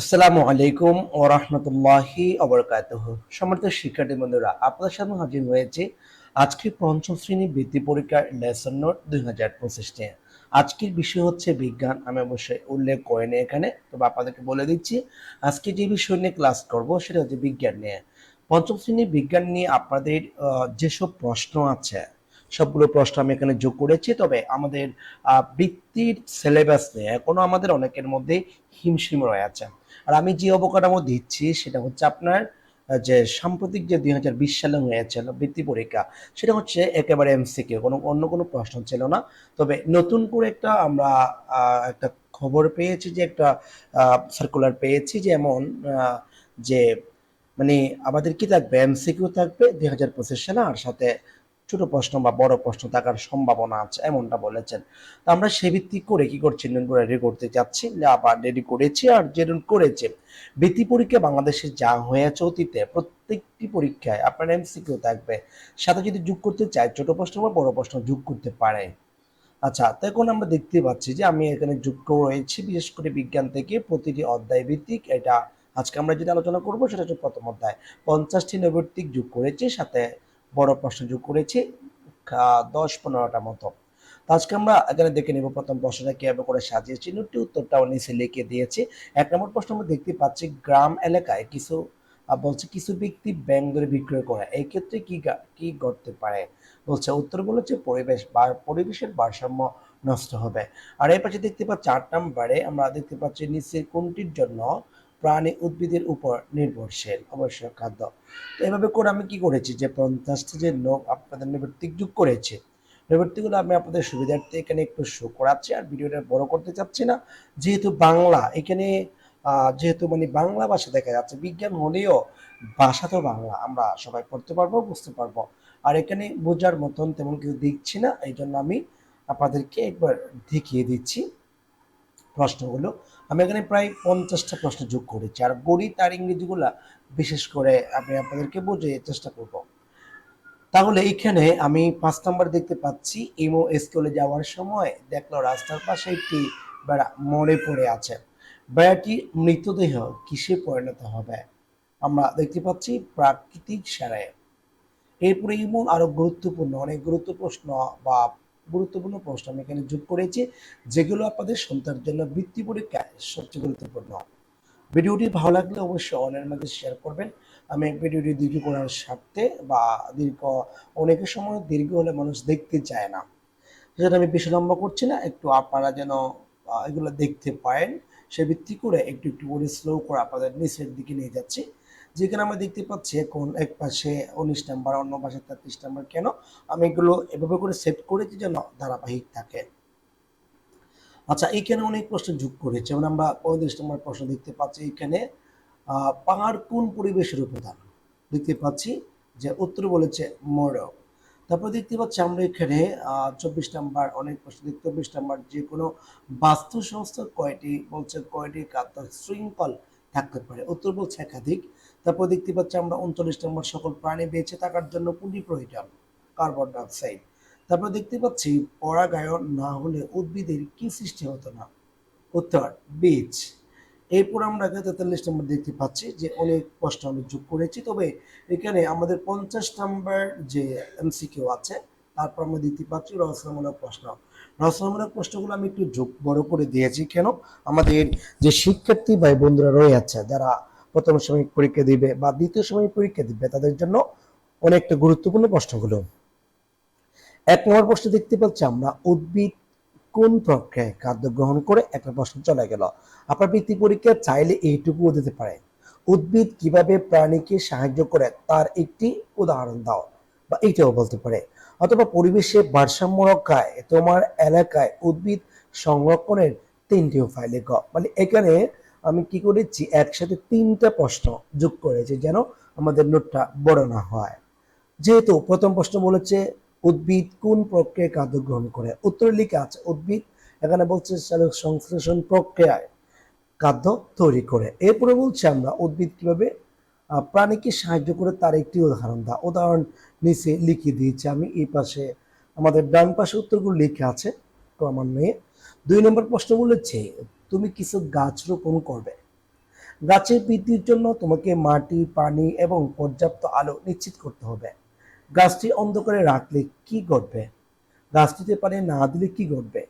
আসসালামু আলাইকুম ও রহমতুল্লাহি অবরকাতহ সম্মানিত শিক্ষার্থী বন্ধুরা, আপনাদের সামনে হাজির হয়েছে আজকে পঞ্চম শ্রেণি বৃত্তি পরীক্ষার লেসন নোট দুই হাজার পঁচিশ নিয়ে। আজকের বিষয় হচ্ছে বিজ্ঞান। আমি অবশ্যই উল্লেখ করিনি এখানে। তবে আপনাদেরকে বলে দিচ্ছি, আজকে যে বিষয় নিয়ে ক্লাস করব সেটা হচ্ছে বিজ্ঞান নিয়ে। পঞ্চম শ্রেণি বিজ্ঞান নিয়ে আপনাদের যেসব প্রশ্ন আছে, সবগুলো প্রশ্ন আমি এখানে যোগ করেছি। তবে আমাদের বৃত্তির সিলেবাস নিয়ে এখনও আমাদের অনেকের মধ্যে হিমশিম রয়েছে আর আমি যে অবকাঠামো দিচ্ছি সেটা হচ্ছে আপনার যে সাম্প্রতিক যে দুই হাজার বিশ সালে হয়েছিল বৃত্তি পরীক্ষা সেটা হচ্ছে একেবারে এমসিকিউ কোনো অন্য কোনো প্রশ্ন ছিল না। তবে নতুন করে একটা আমরা একটা খবর পেয়েছি যে একটা সার্কুলার পেয়েছি যেমন আহ, যে মানে আমাদের কি থাকবে? এমসিকিউ থাকবে দুই হাজার পঁচিশ সালে আর সাথে ছোট প্রশ্ন বা বড় প্রশ্ন থাকার সম্ভাবনা আছে, এমনটা বলেছেন। তো আমরা সে ভিত্তিক করে কি করছি, নতুন রেডি করতে যাচ্ছি আবার রেডি করেছি আর যেরকম করেছে। বৃত্তি পরীক্ষা বাংলাদেশে যা হয়েছে অতীতে, প্রত্যেকটি পরীক্ষায় আপনার এমসিকিউ থাকবে। সাথে যদি যোগ করতে চাই ছোট প্রশ্ন বা বড় প্রশ্ন যোগ করতে পারে। আচ্ছা তো এখন আমরা দেখতে পাচ্ছি যে আমি এখানে যুক্ত রয়েছি বিশেষ করে বিজ্ঞান থেকে প্রতিটি অধ্যায় ভিত্তিক। এটা আজকে আমরা যেটা আলোচনা করব, সেটা হচ্ছে প্রথম অধ্যায়। পঞ্চাশটি নৈবর্তিক যোগ করেছি, সাথে বড় প্রশ্ন যোগ করেছি দশ পনেরোটা মতো। তো আজকে আমরা এখানে দেখে নেব প্রথম প্রশ্নটা কীভাবে করে সাজিয়েছি। নোটটি উত্তরটাও নিচে লিখে দিয়েছি। এক নম্বর প্রশ্ন আমরা দেখতে পাচ্ছি, গ্রাম এলাকায় কিছু বলছে কিছু ব্যক্তি ব্যাংক ধরে বিক্রয় করে। এই ক্ষেত্রে কি কি ঘটতে পারে? বলছে, উত্তর বলেছে পরিবেশ বা পরিবেশের ভারসাম্য নষ্ট হবে। আর এই পাশে দেখতে পাচ্ছি আট নম্বরে আমরা দেখতে পাচ্ছি নিচে কোনটির জন্য প্রাণী উদ্ভিদের উপর নির্ভরশীল, অবশ্যই খাদ্য। তো এভাবে করে আমি কি করেছি যে পঞ্চাশটি যে লোক আপনাদের নিবৃত্তিক যোগ করেছে, নিবৃত্তিগুলো আমি আপনাদের সুবিধার্থে এখানে একটু শো করাচ্ছি আর ভিডিওটা বড় করতে চাচ্ছি না। যেহেতু বাংলা, এখানে যেহেতু মানে বাংলা ভাষা দেখা যাচ্ছে, বিজ্ঞান হলেও ভাষা তো বাংলা, আমরা সবাই পড়তে পারব, বুঝতে পারব। আর এখানে বোঝার মতন তেমন কিছু দেখছি না এই জন্য আমি আপনাদেরকে একবার দেখিয়ে দিচ্ছি প্রশ্নগুলো। আমি এখানে প্রায় পঞ্চাশটা প্রশ্ন যোগ করেছি, আর গণিত আর ইংরেজিগুলা বিশেষ করে আমি আপনাদেরকে বোঝার চেষ্টা করব। তাহলে এখানে আমি পাঁচ নাম্বার দেখতে পাচ্ছি, ইমো স্কুলে যাওয়ার সময় দেখল রাস্তার পাশে একটি বেড়া মরে পড়ে আছে। বেড়াটি মৃতদেহ কিসে পরিণত হবে? আমরা দেখতে পাচ্ছি প্রাকৃতিক সারায় এরপরে এবং আরও গুরুত্বপূর্ণ, অনেক গুরুত্ব প্রশ্ন বা গুরুত্বপূর্ণ প্রশ্ন। আমি এখানে যোগ করেছি, যেগুলো আপনাদের সন্তানের জন্য বৃত্তি পরীক্ষায় সবচেয়ে গুরুত্বপূর্ণ। ভিডিওটি ভালো লাগলে অবশ্যই অন্যের মধ্যে শেয়ার করবেন। আমি ভিডিওটি দীর্ঘ করার স্বার্থে বা দীর্ঘ অনেকের সময় দীর্ঘ হলে মানুষ দেখতে চায় না। সেটা আমি বেশি লম্বা করছি না, একটু আপনারা যেন এগুলো দেখতে পারেন। সে ভিত্তি করে একটু একটু করে স্লো করে আপনাদের নিচের দিকে নিয়ে যাচ্ছি। যেখানে আমরা দেখতে পাচ্ছি এখন এক পাশে উনিশ নাম্বার, অন্য পাশে তেত্রিশ নাম্বার, কেন? আমি এগুলো এভাবে করে সেট করেছি যেন ধারাবাহিক থাকে। আচ্ছা এখানে অনেক প্রশ্ন যোগ করেছে যেমন আমরা পঁয়ত্রিশ নম্বর প্রশ্ন দেখতে পাচ্ছি এখানে পাহাড় কোন পরিবেশের উপাদান দেখতে পাচ্ছি যে উত্তর বলেছে মোরগ তারপর দেখতে পাচ্ছি আমরা এখানে চব্বিশ নাম্বার, অনেক প্রশ্ন চব্বিশ নাম্বার যে কোনো বাস্তু সংস্থা কয়টি বলছে কয়টি খাদ্য শৃঙ্খল থাকতে পারে? উত্তর বলছে একাধিক। তারপর দেখতে পাচ্ছি আমরা উনচল্লিশ নম্বর সকল প্রাণী বেঁচে থাকার জন্য প্রয়োজন কার্বন ডাইঅক্সাইড। তারপর দেখতে পাচ্ছি পরাগায়ন না হলে উদ্ভিদের কি সৃষ্টি হতো না? উত্তর বীজ। এরপর আমরা তেতাল্লিশ নম্বর দেখতে পাচ্ছি যে অনেক প্রশ্ন আমি যোগ করেছি, তবে এখানে আমাদের পঞ্চাশ নম্বর যে এমসিকিউ আছে, তারপর আমরা দেখতে পাচ্ছি রহস্যমূলক প্রশ্ন। রহস্যমূলক প্রশ্নগুলো আমি একটু যোগ বড় করে দিয়েছি কেন? আমাদের যে শিক্ষার্থী ভাই বন্ধুরা রয়ে রয়েছে যারা প্রথম সময় পরীক্ষা দিবে বা দ্বিতীয় সময় পরীক্ষা দিবে, তাদের জন্য অনেকটা গুরুত্বপূর্ণ প্রশ্নগুলো। এক নম্বর প্রশ্ন দেখতে পাচ্ছি আমরা, উদ্ভিদ কোন প্রক্রিয়ায় খাদ্য গ্রহণ করে? একটা প্রশ্ন চলে গেল। আপনার বৃত্তি পরীক্ষা চাইলে এইটুকুও দিতে পারে। উদ্ভিদ কীভাবে প্রাণীকে সাহায্য করে? তার একটি উদাহরণ দাও বা এইটাও বলতে পারে। অথবা পরিবেশে ভারসাম্য রক্ষায় তোমার এলাকায় উদ্ভিদ সংরক্ষণের তিনটি উপায় লেখ মানে এখানে আমি কি করেছি? একসাথে তিনটা প্রশ্ন যোগ করেছি যেন আমাদের নোটটা বড় না হয়। যেহেতু প্রথম প্রশ্ন বলেছে, উদ্ভিদ কোন প্রক্রিয়ায় খাদ্য গ্রহণ করে? উত্তর লিখে আছে, উদ্ভিদ। এখানে বলছে সংশ্লেষণ প্রক্রিয়ায় খাদ্য তৈরি করে। এরপরে বলছে আমরা উদ্ভিদ কীভাবে প্রাণীকে সাহায্য করে তার একটি উদাহরণ দা উদাহরণ নিচে লিখে দিয়েছি আমি। এই পাশে আমাদের ডান পাশে উত্তরগুলো লিখে আছে ক্রমান্বয়ে। দুই নম্বর প্রশ্ন বলেছে তুমি কিছু গাছ রোপণ করবে। গাছের বৃদ্ধির জন্য তোমাকে মাটি, পানি এবং পর্যাপ্ত আলো নিশ্চিত করতে হবে। গাছটি অন্ধকারে রাখলে কি ঘটবে? গাছটিতে পানি না দিলে কি ঘটবে?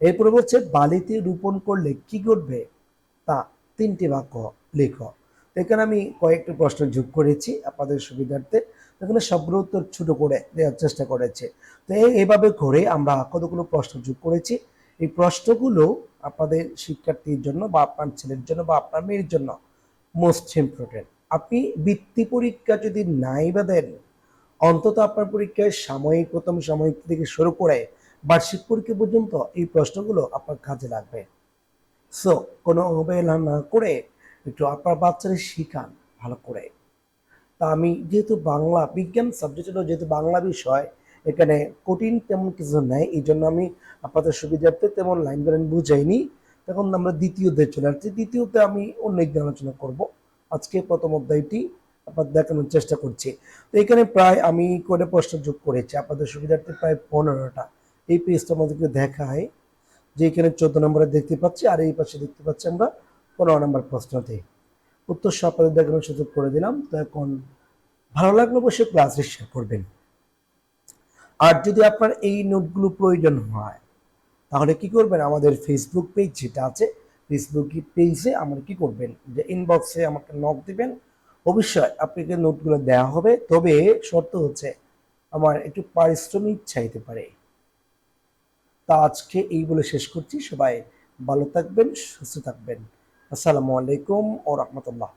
এরপরে বলছে, বালিতে রোপণ করলে কি ঘটবে? তা তিনটি বাক্য লেখো। এখানে আমি কয়েকটি প্রশ্ন যোগ করেছি আপনাদের সুবিধার্থে। এখানে সবগুলো উত্তর ছোট করে দেওয়ার চেষ্টা করেছে। তো এই- এইভাবে করে আমরা কতগুলো প্রশ্ন যোগ করেছি? এই প্রশ্নগুলো আপনাদের শিক্ষার্থীর জন্য বা আপনার ছেলের জন্য বা আপনার মেয়ের জন্য মোস্ট ইম্পর্টেন্ট আপনি বৃত্তি পরীক্ষা যদি নাই বা দেন, অন্তত আপনার পরীক্ষায় সাময়িক প্রথম সাময়িক থেকে শুরু করে বার্ষিক পরীক্ষা পর্যন্ত এই প্রশ্নগুলো আপনার কাজে লাগবে। সো কোনো অবহেলা না করে একটু আপনার বাচ্চাদের শিখান ভালো করে। তা আমি যেহেতু বাংলা বিজ্ঞান সাবজেক্ট যেহেতু বাংলা বিষয় এখানে কঠিন তেমন কিছু নেই, এই জন্য আমি আপনাদের সুবিধার্থে তেমন লাইন লাইন বুঝাইনি। তখন আমরা দ্বিতীয়তে চলে আসছি। দ্বিতীয়তে আমি অন্য একদিন আলোচনা করব। আজকে প্রথম অধ্যায়টি আপনাদের দেখানোর চেষ্টা করছি। তো এখানে প্রায় আমি করে প্রশ্ন যোগ করেছি? আপনাদের সুবিধার্থে প্রায় পনেরোটা। এই পেজটা আমাদেরকে দেখায় যে এখানে চোদ্দ নম্বরে দেখতে পাচ্ছি আর এই পাশে দেখতে পাচ্ছি আমরা পনেরো নম্বর প্রশ্নতে উত্তর সব আপনাদের দেখানোর সুযোগ করে দিলাম। তো এখন ভালো লাগলে অবশ্যই ক্লাস শেয়ার করবেন। আর যদি আপনার এই নোটগুলো প্রয়োজন হয়, তাহলে কি করবেন? আমাদের ফেসবুক পেজ যেটা আছে ফেসবুক পেজে আমার কি করবেন? যে ইনবক্সে আমাকে নক দিবেন। অবশ্যই আপনাকে নোটগুলো দেওয়া হবে। তবে শর্ত হচ্ছে, আমার একটু পারিশ্রমিক চাইতে পারে। তা আজকে এই বলে শেষ করছি। সবাই ভালো থাকবেন, সুস্থ থাকবেন। আসসালামু আলাইকুম ও রহমতুল্লাহ।